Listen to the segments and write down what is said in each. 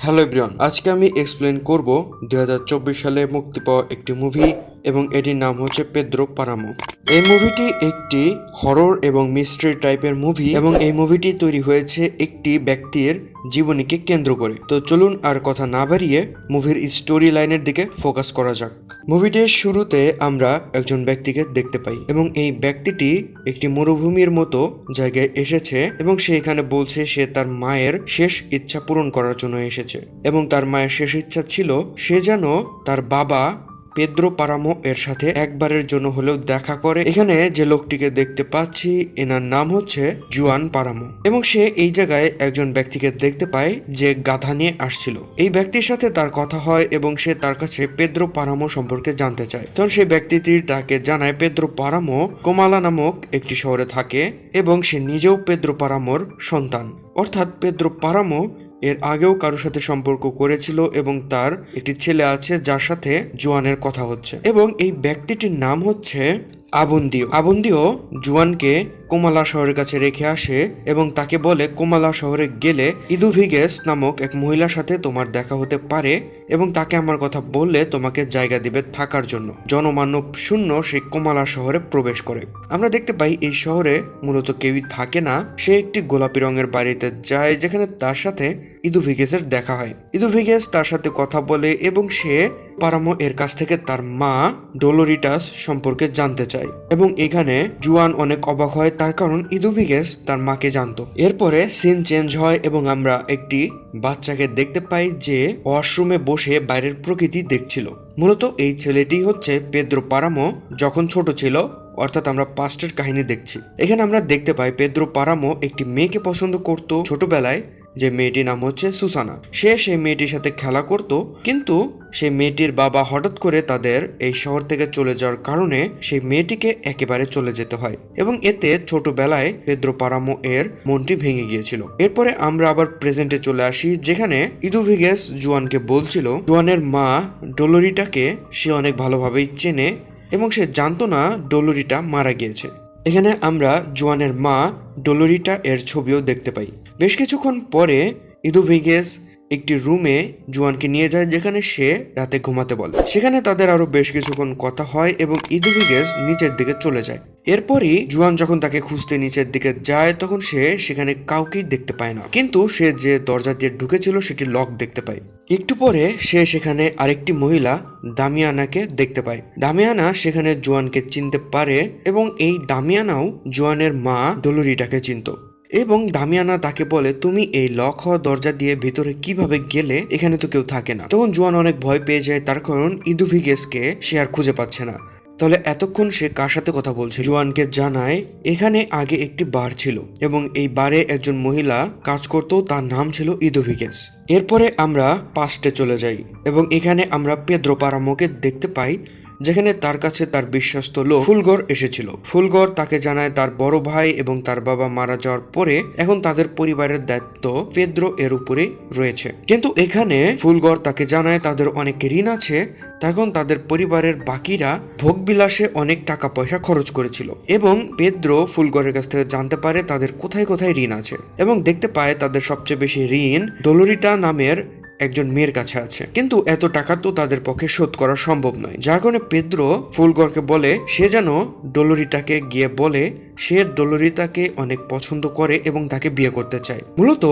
Hello everyone, আজকে আমি explain করব দু হাজার চব্বিশ সালে মুক্তি পাওয়া একটি মুভি এবং এটির নাম হচ্ছে পেদ্রো পারামো এই মুভিটি একটি হরর এবং মিস্ট্রি টাইপের মুভি এবং এই মুভিটি তৈরি হয়েছে একটি ব্যক্তির জীবনীকে কেন্দ্র করে। তো চলুন আর কথা না বাড়িয়ে মুভির স্টোরি লাইনের দিকে ফোকাস করা যাক। মুভিটির শুরুতে আমরা একজন ব্যক্তিকে দেখতে পাই এবং এই ব্যক্তিটি একটি মরুভূমির মতো জায়গায় এসেছে এবং সে এখানে বলছে সে তার মায়ের শেষ ইচ্ছা পূরণ করার জন্য এসেছে এবং তার মায়ের শেষ ইচ্ছা ছিল সে যেন তার বাবা পেদ্রো পারামো এর সাথে একবারের জন্য হলেও দেখা করে। এখানে যে লোকটিকে দেখতে পাচ্ছি, এনার নাম হচ্ছে জুয়ান পারামো। এবং সে এই জায়গায় একজন ব্যক্তিকে দেখতে পায় যে গাধা নিয়ে আসছিল। এই ব্যক্তির সাথে তার কথা হয় এবং সে তার কাছে পেদ্রো পারামো সম্পর্কে জানতে চায়। তখন সেই ব্যক্তিটি তাকে জানায়, পেদ্রো পারামো কোমালা নামক একটি শহরে থাকে এবং সে নিজেও পেদ্রো পারামোর সন্তান। অর্থাৎ পেদ্রো পারামো এর আগেও কারোর সাথে সম্পর্ক করেছিল এবং তার একটি ছেলে আছে যার সাথে জোয়ানের কথা হচ্ছে। এবং এই ব্যক্তিটির নাম হচ্ছে আবন্দিও। আবন্দিও জুয়ানকে কোমালা শহরের কাছে রেখে আসে এবং তাকে বলে, কোমালা শহরে গেলে ইদুভিগেস নামক এক মহিলার সাথে তোমার দেখা হতে পারে এবং তাকে আমার কথা বললে তোমাকে জায়গা দিবে থাকার জন্য। জনমানব শূন্য সে কোমালা শহরে প্রবেশ করে। আমরা দেখতে পাই এই শহরে মূলত কেউই থাকে না। সে একটি গোলাপি রঙের বাড়িতে যায় যেখানে তার সাথে ইদুভিগেসের দেখা হয়। ইদুভিগেস তার সাথে কথা বলে এবং সে পারামো এর কাছ থেকে তার মা ডোলোরিটাস সম্পর্কে জানতে চায় এবং এখানে জুয়ান অনেক অবাক হয় তার কারণ ইদুবিগেস তার মাকে জানতো। এরপরে সিন চেঞ্জ হয় এবং আমরা একটি বাচ্চাকে দেখতে পাই যে ওয়াশরুমে বসে বাইরের প্রকৃতি দেখছিল। মূলত এই ছেলেটি হচ্ছে পেদ্রো পারামো, যখন ছোট ছিল, অর্থাৎ আমরা পাস্টের কাহিনী দেখছি। এখানে আমরা দেখতে পাই পেদ্রো পারামো একটি মেয়েকে পছন্দ করত। ছোটবেলায় যে মেয়েটির নাম হচ্ছে সুসানা। সে সেই মেয়েটির সাথে খেলা করত, কিন্তু সেই মেয়েটির বাবা হঠাৎ করে তাদের এই শহর থেকে চলে যাওয়ার কারণে সেই মেয়েটিকে একেবারে চলে যেতে হয় এবং এতে ছোটবেলায় পেদ্রো পারামো এর মনটি ভেঙে গিয়েছিল। এরপরে আমরা আবার প্রেজেন্টে চলে আসি, যেখানে ইদুভিগেস জুয়ানকে বলছিল, জুয়ানের মা ডোলোরিটাকে সে অনেক ভালোভাবেই চেনে এবং সে জানতো না ডোলোরিটা মারা গিয়েছে। এখানে আমরা জোয়ানের মা ডোলোরিটা এর ছবিও দেখতে পাই। বেশ কিছুক্ষণ পরে ইদুভিগেস একটি রুমে জোয়ানকে নিয়ে যায় যেখানে সে রাতে ঘুমাতে বলে। সেখানে তাদের আরও বেশ কিছুক্ষণ কথা হয় এবং ইদুভিগেস নিচের দিকে চলে যায়। এরপরই জুয়ান যখন তাকে খুঁজতে নিচের দিকে যায়, তখন সে সেখানে কাউকেই দেখতে পায় না। কিন্তু সে যে দরজা দিয়ে ঢুকেছিল, সেটি লক দেখতে পায়। একটু পরে সে সেখানে আরেকটি মহিলা, দামিয়ানাকে দেখতে পায়। দামিয়ানা সেখানে জোয়ানকে চিনতে পারে এবং এই দামিয়ানাও জোয়ানের মা দলুরিটাকে চিনত। এবং দামিয়ানা তাকে বলে, তুমি এই লক হওয়া দরজা দিয়ে ভিতরে কীভাবে গেলে এখানে তো কেউ থাকে না? তখন জোয়ান অনেক ভয় পেয়ে যায়, তার কারণ ইদুভিগেসকে সে আর খুঁজে পাচ্ছে না। তাহলে এতক্ষণ সে কার সাথে কথা বলছে জোয়ানকে জানায়, এখানে আগে একটি বার ছিল এবং এই বারে একজন মহিলা কাজ করতো, তার নাম ছিল ইদোভিগেস। এরপরে আমরা পাস্টে চলে যাই এবং এখানে আমরা পেদ্রো পারামোকে দেখতে পাই যেখানে তার কাছে তার বিশ্বস্ত লোক ফুলগর এসেছিল। ফুলগর তাকে জানায় তার বড় ভাই এবং তার বাবা মারা যাওয়ার পরে এখন তাদের পরিবারের দায়িত্ব পেদ্রো এর উপরে রয়েছে। কিন্তু এখানে ফুলগর তাকে জানায় তাদের অনেক ঋণ আছে, তখন তাদের পরিবারের বাকিরা ভোগবিলাসে অনেক টাকা পয়সা খরচ করেছিল এবং পেদ্রো ফুলগরের কাছ থেকে জানতে পারে তাদের কোথায় কোথায় ঋণ আছে এবং দেখতে পায় তাদের সবচেয়ে বেশি ঋণ দোলরিটা নামের একজন মেয়ের কাছে আছে। কিন্তু এত টাকা তো তাদের পক্ষে শোধ করা সম্ভব নয়। যার কারণে পেদ্রো ফুলগরকে বলে, সে যেন ডলোরিটাকে গিয়ে বলে, সে ডলোরিটাকে অনেক পছন্দ করে এবং তাকে বিয়ে করতে চায়। মূলত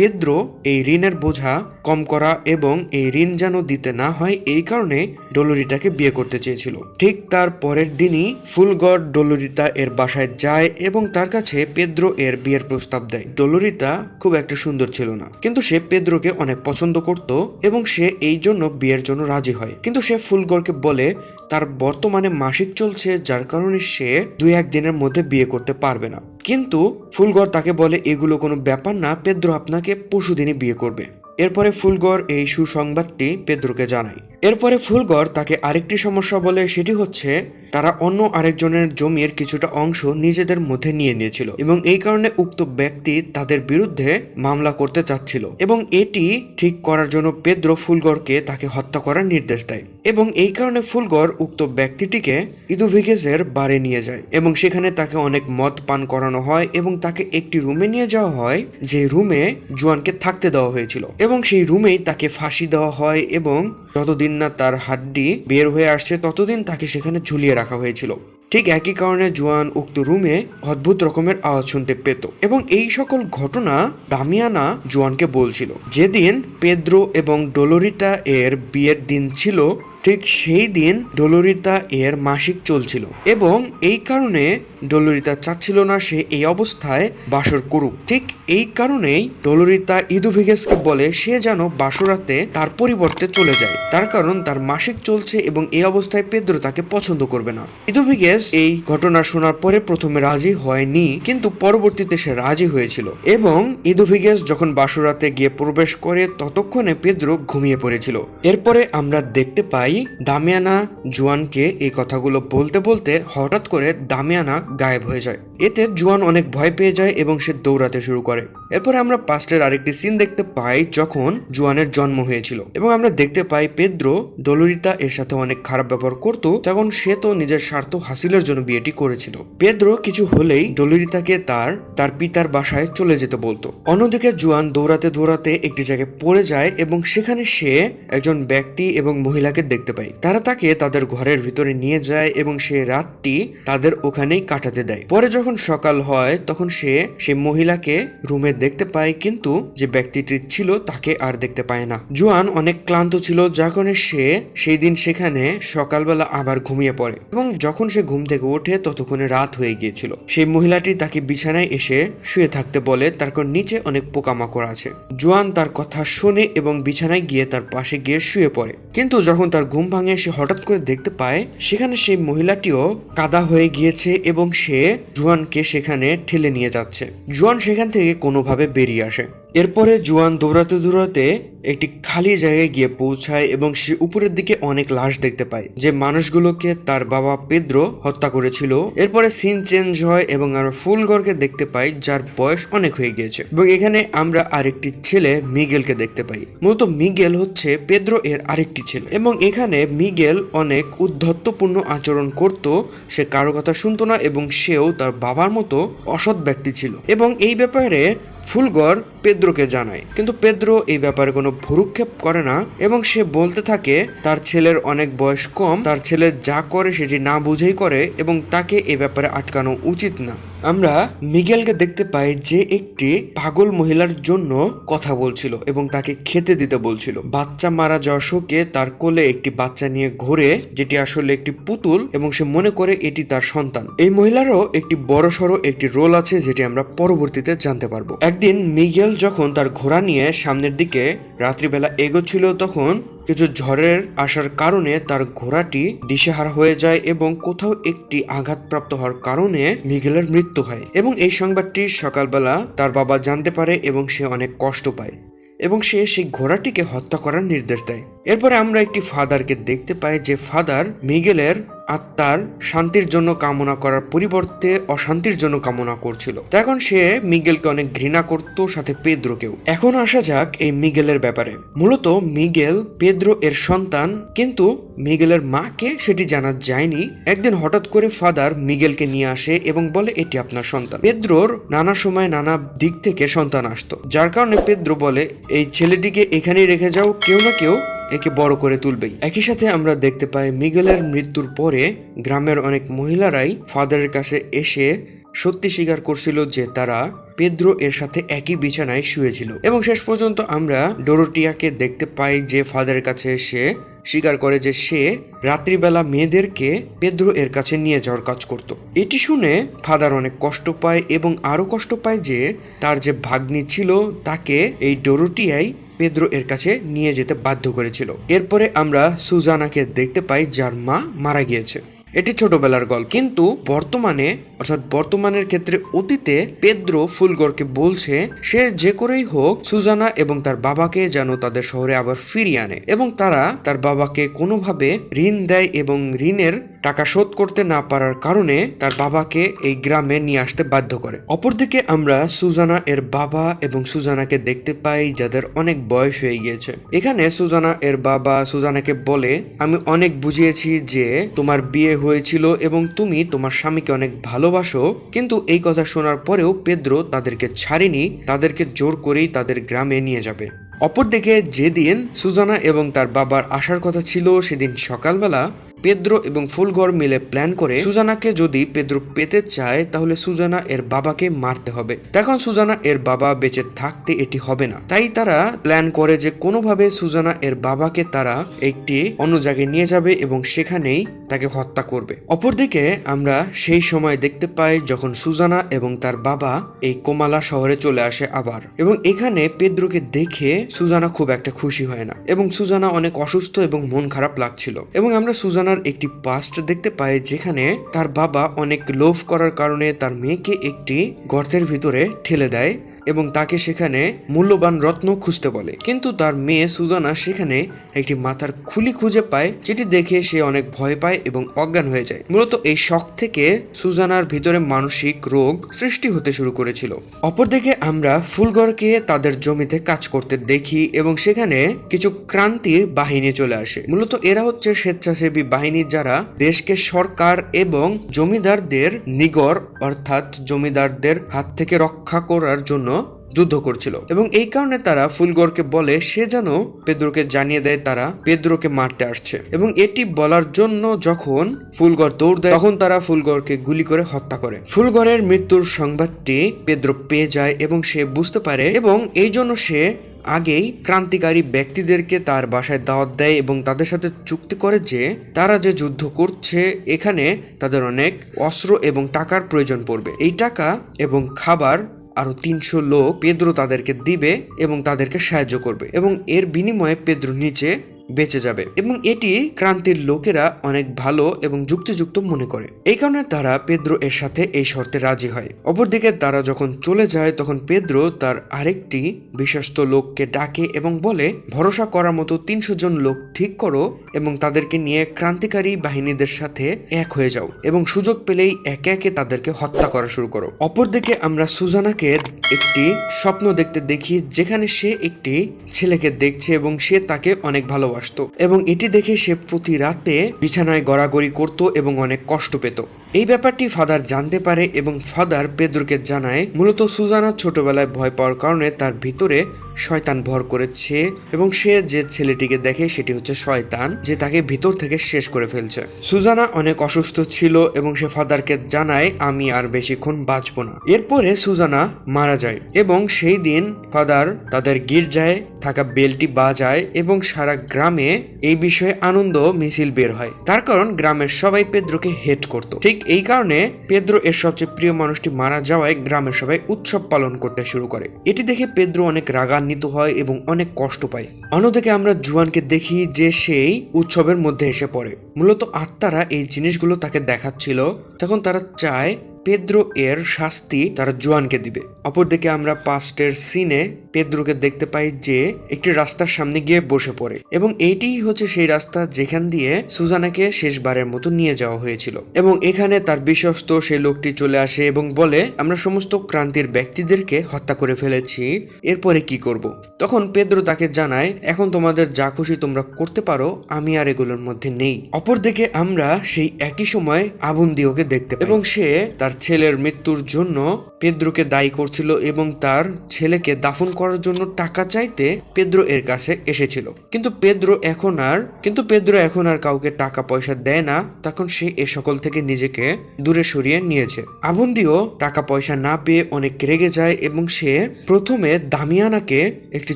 পেদ্রো এই ঋণের বোঝা কম করা এবং এই ঋণ যেন দিতে না হয়, এই কারণে ডলোরিটাকে বিয়ে করতে চেয়েছিল। ঠিক তার পরের দিনই ফুলগড় ডলোরিতা এর বাসায় যায় এবং তার কাছে পেদ্রো এর বিয়ের প্রস্তাব দেয়। ডলোরিতা খুব একটা সুন্দর ছিল না, কিন্তু সে পেদ্রোকে অনেক পছন্দ করত এবং সে এই জন্য বিয়ের জন্য রাজি হয়। কিন্তু সে ফুলগড়কে বলে, তার বর্তমানে মাসিক চলছে, যার কারণে সে দুই এক দিনের মধ্যে বিয়ে করতে পারবে না। কিন্তু ফুলগর তাকে বলে, এগুলো কোনো ব্যাপার না, পেদ্রো আপনাকে পশুদিনে বিয়ে করবে। এরপরে ফুলগর এই সুসংবাদটি পেদ্রোকে জানায়। এরপরে ফুলগর তাকে আরেকটি সমস্যা বলে, সেটি হচ্ছে তারা অন্য আরেকজনের জমির কিছুটা অংশ নিজেদের মধ্যে নিয়ে নিয়েছিল এবং এই কারণে উক্ত ব্যক্তি তাদের বিরুদ্ধে মামলা করতে চাচ্ছিল এবং এটি ঠিক করার জন্য পেদ্রো ফুলগড়কে তাকে হত্যা করার নির্দেশ দেয় এবং এই কারণে ফুলগড় উক্ত ব্যক্তিটিকে ইদুভিগেসের বারে নিয়ে যায় এবং সেখানে তাকে অনেক মদ পান করানো হয় এবং তাকে একটি রুমে নিয়ে যাওয়া হয় যে রুমে জুয়ানকে থাকতে দেওয়া হয়েছিল এবং সেই রুমেই তাকে ফাঁসি দেওয়া হয় এবং যতদিন না তার হাড্ডি বের হয়ে আসছে ততদিন তাকে সেখানে ঝুলিয়ে রাখা হয়েছিল। ঠিক একই কারণে জোয়ান উক্ত রুমে অদ্ভুত রকমের আওয়াজ শুনতে পেত এবং এই সকল ঘটনা দামিয়ানা জোয়ানকে বলছিল। যেদিন পেদ্রো এবং ডোলোরিতা এর বিয়ের দিন ছিল, ঠিক সেই দিন ডোলোরিতা এর মাসিক চলছিল এবং এই কারণে ডোলোরিতা চাচ্ছিল না সে এই অবস্থায় বাসর করুক। ঠিক এই কারণেই ডোলোরিতা ইদুভিগেসকে বলে সে যেন বাসরাতে তার পরিবর্তে চলে যায়। তার কারণ তার মাসিক চলছে এবং এই অবস্থায় পেদ্রো তাকে পছন্দ করবে না। ইদুভিগেস এই ঘটনা শোনার পরে প্রথমে রাজি হয়নি, কিন্তু পরবর্তীতে সে রাজি হয়েছিল এবং ইদুভিগেস যখন বাসরাতে গিয়ে প্রবেশ করে ততক্ষণে পেদ্রো ঘুমিয়ে পড়েছিল। এরপরে আমরা দেখতে পাই দামিয়ানা জুয়ানকে এই কথাগুলো বলতে বলতে হঠাৎ করে দামিয়ানা গায়েব হয়ে যায়। এতে জুয়ান অনেক ভয় পেয়ে যায় এবং সে দৌড়াতে শুরু করে। এরপরে আমরা পাস্টের আরেকটি সিন দেখতে পাই যখন জুয়ানের জন্ম হয়েছিল। এবং আমরা দেখতে পাই পেদ্রো ডলোরিতা এর সাথে অনেক খারাপ ব্যবহার করত, তখন সে তো নিজের স্বার্থ হাসিলের জন্য বিয়েটি করেছিল। পেদ্রো কিছু হলেই ডলোরিতাকে তার তার পিতার বাসায় চলে যেতে বলতো। অন্যদিকে জুয়ান দৌড়াতে দৌড়াতে একটি জায়গায় পড়ে যায় এবং সেখানে সে একজন ব্যক্তি এবং মহিলাকে দেখতে পায়। তারা তাকে তাদের ঘরের ভিতরে নিয়ে যায় এবং সে রাতটি তাদের ওখানেই কাটাতে দেয়। পরে যখন সকাল হয়, তখন সে সেই মহিলাকে রুমে দেখতে পায়, কিন্তু যে ব্যক্তিটি ছিল তাকে আর দেখতে পায় না। জুয়ান অনেক ক্লান্ত ছিল কারণে সে সেই দিন সেখানে সকালবেলা আবার ঘুমিয়ে পড়ে এবং যখন সে ঘুম থেকে ওঠে, ততক্ষণে রাত হয়ে গিয়েছিল। সেই মহিলাটি তাকে বিছানায় এসে শুয়ে থাকতে বলে, তার কারণ নিচে অনেক পোকামাকড় আছে। জুয়ান তার কথা শোনে এবং বিছানায় গিয়ে তার পাশে গিয়ে শুয়ে পড়ে। কিন্তু যখন তার ঘুম ভাঙে, সে হঠাৎ করে দেখতে পায়, সেখানে সেই মহিলাটিও কাদা হয়ে গিয়েছে এবং সে জুয়ানকে সেখানে ঠেলে নিয়ে যাচ্ছে। জুয়ান সেখান থেকে কোনোভাবে বেরিয়ে আসে। এরপরে জুয়ান দৌড়াতে দৌড়াতে একটি খালি জায়গায় গিয়ে পৌঁছায় এবং সে উপরের দিকে অনেক লাশ দেখতে পায়। যে মানুষগুলোকে তার বাবা পেদ্রো হত্যা করেছিল। এরপরে সিন চেঞ্জ হয় এবং আমরা ফুলগড়কে দেখতে পাই, যার বয়স অনেক হয়ে গিয়েছে। এবং এখানে আমরা আরেকটি ছেলে, মিগেলকে দেখতে পাই। মূলত মিগেল হচ্ছে পেদ্রো এর আরেকটি ছেলে। এবং এখানে মিগেল অনেক উদ্ধত্তপূর্ণ আচরণ করত। সে কারও কথা শুনতো না এবং সেও তার বাবার মতো অসৎ ব্যক্তি ছিল। এবং এই ব্যাপারে ফুলগর পেদ্রোকে জানায়। কিন্তু পেদ্রো এই ব্যাপারে কোনো ভুরুক্ষেপ করে না এবং সে বলতে থাকে, তার ছেলের অনেক বয়স কম, তার ছেলে যা করে সেটি না বুঝেই করে এবং তাকে এ ব্যাপারে আটকানো উচিত না। আমরা মিগেলকে দেখতে পাই যে একটি পাগল মহিলার জন্য কথা বলছিল এবং তাকে খেতে দিতে বলছিল। বাচ্চা মারা যাওয়ার শোকে তার কোলে একটি বাচ্চা নিয়ে ঘোরে, যেটি আসলে একটি পুতুল এবং সে মনে করে এটি তার সন্তান। এই মহিলারও একটি বড় সড়ো একটি রোল আছে যেটি আমরা পরবর্তীতে জানতে পারব। একদিন মিগেল যখন তার ঘোড়া নিয়ে সামনের দিকে রাত্রিবেলা এগোচ্ছিল, তখন কিছু ঝড়ের আসার কারণে তার ঘোড়াটি দিশেহারা হয়ে যায় এবং কোথাও একটি আঘাতপ্রাপ্ত হওয়ার কারণে মিগেলের মৃত্যু হয় এবং এই সংবাদটি সকালবেলা তার বাবা জানতে পারে এবং সে অনেক কষ্ট পায় এবং সে সেই ঘোড়াটিকে হত্যা করার নির্দেশ দেয়। এরপরে আমরা একটি ফাদারকে দেখতে পাই যে ফাদার মিগেলের আত্মার শান্তির জন্য কামনা করার পরিবর্তে অশান্তির জন্য কামনা করছিল। এখন সে মিগেলকে অনেক ঘৃণা করত, সাথে পেদ্রোকেও। এখন আসা যাক এই মিগেলের ব্যাপারে। মূলত মিগেল পেদ্রো এর সন্তান, কিন্তু মিগেলের মাকে সেটি জানা যায়নি। একদিন হঠাৎ করে ফাদার মিগেলকে নিয়ে আসে এবং বলে, এটি আপনার সন্তান। পেদ্রোর নানা সময় নানা দিক থেকে সন্তান আসতো। যার কারণে পেদ্রো বলে, এই ছেলেটিকে এখানেই রেখে যাও, কেউ না কেউ একে বড় করে তুলবেই। একই সাথে আমরা দেখতে পাই মিগেলের মৃত্যুর পরে গ্রামের অনেক মহিলারাই ফাদারের কাছে এসে সত্যি স্বীকার করছিল যে তারা পেদ্রো এর সাথে একই বিছানায় শুয়েছিল। এবং শেষ পর্যন্ত আমরা ডোরোটিয়াকে দেখতে পাই যে ফাদারের কাছে এসে স্বীকার করে যে সে রাত্রিবেলা মেয়েদেরকে পেদ্রো এর কাছে নিয়ে যাওয়ার কাজ করত। এটি শুনে ফাদার অনেক কষ্ট পায় এবং আরও কষ্ট পায় যে তার যে ভাগ্নি ছিল তাকে এই ডোরোটিয়াই পেদ্রো এর কাছে নিয়ে যেতে বাধ্য করেছিল। এরপরে আমরা সুজানাকে দেখতে পাই যার মা মারা গিয়েছে। এটি ছোটবেলার গল্প। কিন্তু বর্তমানে, অর্থাৎ বর্তমানের ক্ষেত্রে অতীতে, পেদ্রো ফুলগরকে বলছে, সে যে করেই হোক, সুজানা এবং তার বাবাকে যেন তাদের শহরে আবার ফিরিয়ে আনে এবং তারা তার বাবাকে কোনোভাবে ঋণ দেয় এবং ঋণের টাকা শোধ করতে না পারার কারণে তার বাবাকে এই গ্রামে নিয়ে আসতে বাধ্য করে। অপরদিকে আমরা সুজানা এর বাবা এবং সুজানাকে দেখতে পাই যাদের অনেক বয়স হয়ে গিয়েছে। এখানে সুজানা এর বাবা সুজানাকে বলে, আমি অনেক বুঝিয়েছি যে তোমার বিয়ে হয়েছিল এবং তুমি তোমার স্বামীকে অনেক ভালোবাসো, কিন্তু এই কথা শোনার পরেও পেদ্রো তাদেরকে ছাড়েনি, তাদেরকে জোর করেই তাদের গ্রামে নিয়ে যাবে। অপরদিকে যেদিন সুজানা এবং তার বাবার আসার কথা ছিল, সেদিন সকালবেলা পেদ্রো এবং ফুলগর মিলে প্ল্যান করে সুজানাকে যদি পেদ্রো পেতে চায়, তাহলে সুজানা এর বাবাকে মারতে হবে। তখন সুজানা এর বাবা বেঁচে থাকতে এটি হবে না। তাই তারা প্ল্যান করে যে কোনোভাবে সুজানা এর বাবাকে তারা একটি অন্য জায়গায় নিয়ে যাবে এবং সেখানেই তাকে হত্যা করবে। অপরদিকে আমরা সেই সময় দেখতে পাই যখন সুজানা এবং তার বাবা এই কোমালা শহরে চলে আসে আবার। এবং এখানে পেদ্রোকে দেখে সুজানা খুব একটা খুশি হয় না। এবং সুজানা অনেক অসুস্থ এবং মন খারাপ লাগছিল। এবং আমরা সুজানার একটি পাস্ট দেখতে পায় যেখানে তার বাবা অনেক লোভ করার কারণে তার মেয়েকে একটি গর্তের ভিতরে ঠেলে দেয়। এবং তাকে সেখানে মূল্যবান রত্ন খুঁজতে বলে। কিন্তু তার মেয়ে সুজানা সেখানে একটি মাথার খুলি খুঁজে পায়, যেটি দেখে সে অনেক ভয় পায় এবং অজ্ঞান হয়ে যায়। মূলত এই শখ থেকে সুজানার ভিতরে মানসিক রোগ সৃষ্টি হতে শুরু করেছিল। অপরদিকে আমরা ফুলগড়কে তাদের জমিতে কাজ করতে দেখি এবং সেখানে কিছু ক্রান্তির বাহিনী চলে আসে। মূলত এরা হচ্ছে স্বেচ্ছাসেবী বাহিনী যারা দেশকে সরকার এবং জমিদারদের নিগর অর্থাৎ জমিদারদের হাত থেকে রক্ষা করার জন্য যুদ্ধ করছিল। এবং এই কারণে তারা ফুলগড়কে বলে, সে যেন পেদ্রোকে জানিয়ে দেয় তারা পেদ্রোকে মারতে আসছে। এবং এটি বলার জন্য যখন ফুলগড় দৌড় দেয়, তখন তারা ফুলগড়কে গুলি করে হত্যা করে। ফুলগড়ের মৃত্যুর সংবাদটি পেদ্রো পেয়ে যায় এবং সে বুঝতে পারে এবং এই জন্য সে আগেই ক্রান্তিকারী ব্যক্তিদেরকে তার বাসায় দাওয়াত দেয় এবং তাদের সাথে চুক্তি করে যে তারা যে যুদ্ধ করছে, এখানে তাদের অনেক অস্ত্র এবং টাকার প্রয়োজন পড়বে। এই টাকা এবং খাবার আরও তিনশো লোক পেদ্রো তাদেরকে দিবে এবং তাদেরকে সাহায্য করবে এবং এর বিনিময়ে পেদ্রো নিচে বেঁচে যাবে এবং এটি ক্রান্তির লোকেরা অনেক ভালো এবং যুক্তিযুক্ত মনে করে। এই কারণে তারা পেদ্রো এর সাথে এই শর্তে রাজি হয়। অপরদিকে তারা যখন চলে যায়, তখন পেদ্রো তার আরেকটি বিশ্বস্ত লোককে ডাকে এবং বলে, ভরসা করার মতো তিনশো জন লোক ঠিক করো এবং তাদেরকে নিয়ে ক্রান্তিকারী বাহিনীদের সাথে এক হয়ে যাও এবং সুযোগ পেলেই একে একে তাদেরকে হত্যা করা শুরু করো। অপরদিকে আমরা সুজানাকে একটি স্বপ্ন দেখতে দেখি, যেখানে সে একটি ছেলেকে দেখছে এবং সে তাকে অনেক ভালোবাসতো এবং এটি দেখে সে প্রতি রাতে বিছানায় গড়াগড়ি করত এবং অনেক কষ্ট পেত। এই ব্যাপারটি ফাদার জানতে পারে এবং ফাদার পেদ্রোকে জানায়, মূলত সুজানা ছোটবেলায় ভয় পাওয়ার কারণে তার ভিতরে শয়তান ভর করেছে এবং সে যে ছেলেটিকে দেখে সেটি হচ্ছে শয়তান, যে তাকে ভিতর থেকে শেষ করে ফেলছে। সুজানা অনেক অসুস্থ ছিল এবং সে ফাদারকে জানায়, আমি আর বেশিক্ষণ বাঁচবো না। এরপরে সুজানা মারা যায় এবং সেই দিন ফাদার তাদের গির্জায় থাকা বেলটি বাজায় এবং সারা গ্রামে এই বিষয়ে আনন্দ মিছিল বের হয়। তার কারণ গ্রামের সবাই পেদ্রুকে হেট করত। ঠিক এই কারণে পেদ্রো এর সবচেয়ে প্রিয় মানুষটি মারা যাওয়ায় গ্রামের সবাই উৎসব পালন করতে শুরু করে। এটি দেখে পেদ্রো অনেক রাগান্বিত হয় এবং অনেক কষ্ট পায়। অন্যদিকে আমরা জুয়ানকে দেখি যে সেই উৎসবের মধ্যে এসে পড়ে। মূলত আত্মারা এই জিনিসগুলো তাকে দেখাচ্ছিল, তখন তারা চায় পেদ্রো এর শাস্তি তারা জোয়ানকে দিবে। অপরদিকে আমরা পাস্টের সিনে পেদ্রোকে দেখতে পাই যে একটি রাস্তার সামনে গিয়ে বসে পড়ে এবং এইটিই হচ্ছে সেই রাস্তা যেখান দিয়ে সুজানাকে শেষবারের মতো নিয়ে যাওয়া হয়েছিল। এবং এখানে তার বিশ্বস্ত সেই লোকটি চলে আসে এবং বলে, আমরা সমস্ত ক্রান্তির ব্যক্তিদেরকে হত্যা করে ফেলেছি, এরপরে কি করব। তখন পেদ্রো তাকে জানায়, এখন তোমাদের যা খুশি তোমরা করতে পারো, আমি আর এগুলোর মধ্যে নেই। অপরদিকে আমরা সেই একই সময় আবন্দিওকে দেখতে এবং সে তার ছেলের মৃত্যুর জন্য পেদ্রোকে দায়ী করছিল এবং তার ছেলেকে দাফন করার জন্য টাকা চাইতে পেদ্রো এর কাছে এসেছিল। কিন্তু পেদ্রো এখন আর, কিন্তু পেদ্রো এখন আর কাউকে টাকা পয়সা দেয় না। তখন সে এ সকল থেকে নিজেকে দূরে সরিয়ে নিয়েছে। আবন্দিও টাকা পয়সা না পেয়ে অনেক রেগে যায় এবং সে প্রথমে দামিয়ানাকে একটি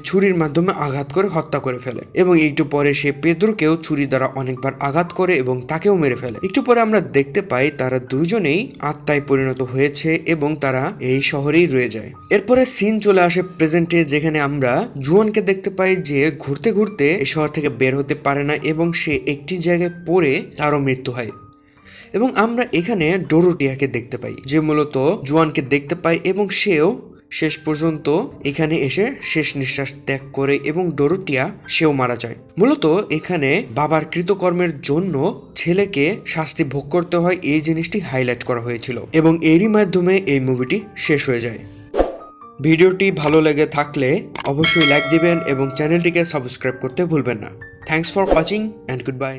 ছুরির মাধ্যমে আঘাত করে হত্যা করে ফেলে এবং একটু পরে সে পেদ্রোকেও ছুরি দ্বারা অনেকবার আঘাত করে এবং তাকেও মেরে ফেলে। একটু পরে আমরা দেখতে পাই তারা দুইজনেই আত্মায় পরিণত হয়েছে এবং তারা এই শহরেই রয়ে যায়। এরপরে সিন চলে আসে প্রেজেন্টে, যেখানে আমরা জুয়ানকে দেখতে পাই যে ঘুরতে ঘুরতে এই শহর থেকে বের হতে পারে না এবং সে একটি জায়গায় পড়ে তারও মৃত্যু হয়। এবং আমরা এখানে ডোরোটিয়াকে দেখতে পাই, যে মূলত জুয়ানকে দেখতে পাই এবং সেও শেষ পর্যন্ত এখানে এসে শেষ নিঃশ্বাস ত্যাগ করে এবং ডোরোটিয়া সেও মারা যায়। মূলত এখানে বাবার কৃতকর্মের জন্য ছেলেকে শাস্তি ভোগ করতে হয় এই জিনিসটি হাইলাইট করা হয়েছিল এবং এরই মাধ্যমে এই মুভিটি শেষ হয়ে যায়। ভিডিওটি ভালো লেগে থাকলে অবশ্যই লাইক দিবেন এবং চ্যানেলটিকে সাবস্ক্রাইব করতে ভুলবেন না। Thanks for watching and goodbye